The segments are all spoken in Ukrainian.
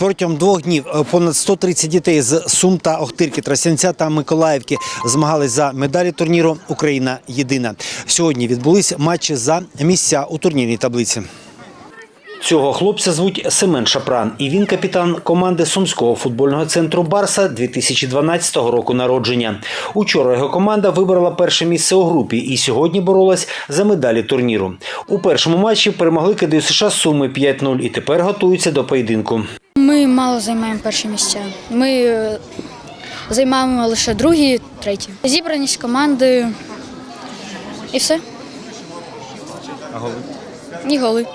Протягом двох днів е, понад 130 дітей з Сум та Охтирки, Трасянця та Миколаївки змагались за медалі турніру Україна єдина. Сьогодні відбулись матчі за місця у турнірній таблиці. Цього хлопця звуть Семен Шапран, і він капітан команди Сумського футбольного центру Барса 2012 року народження. Учора його команда вибрала перше місце у групі і сьогодні боролась за медалі турніру. У першому матчі перемогли КДЮ США Суми 5-0 і тепер готуються до поєдинку. Ми мало займаємо перші місця. Ми е, займаємо лише другі, треті. Зібраність команди і все. А голи? Ні голи.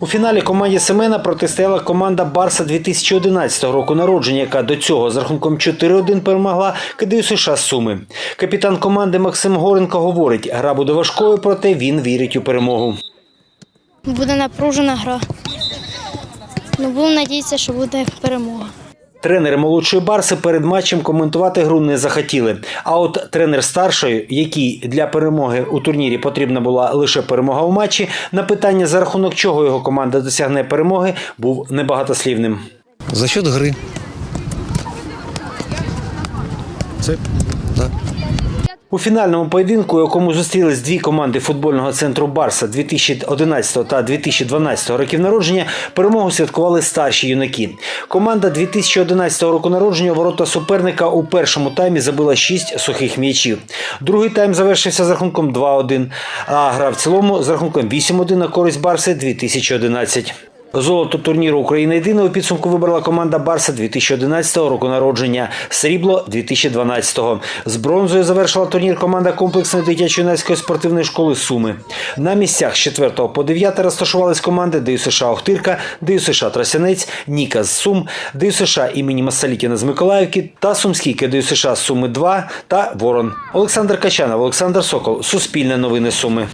У фіналі команді Семена протистояла команда Барса 2011 року народження, яка до цього з рахунком 4-1 перемогла КДЮ США Суми. Капітан команди Максим Горенко говорить, гра буде важкою, проте він вірить у перемогу. Буде напружена гра. Ну, будемо надіятися, що буде перемога. Тренери молодшої Барси перед матчем коментувати гру не захотіли. А от тренер старшої, якій для перемоги у турнірі потрібна була лише перемога у матчі, на питання за рахунок чого його команда досягне перемоги, був небагатослівним. За счет гри. Це да. У фінальному поєдинку, у якому зустрілись дві команди футбольного центру Барса 2011 та 2012 років народження, перемогу святкували старші юнаки. Команда 2011 року народження ворота суперника у першому таймі забила 6 сухих м'ячів. Другий тайм завершився з рахунком 2-1, а гра в цілому з рахунком 8-1 на користь Барси 2011. Золото турніру Україна єдина у підсумку вибрала команда Барса 2011 року народження, срібло 2012-го. З бронзою завершила турнір команда комплексної дитячо-юнацької спортивної школи Суми. На місцях з 4 по 9 розташувались команди ДЮ США Охтирка, ДЮ США Трасянець, Ніка з Сум, ДЮ США імені Масалітіна з Миколаївки та Сумський КДЮ США Суми 2 та Ворон. Олександр Качанов, Олександр Сокол, Суспільне новини Суми.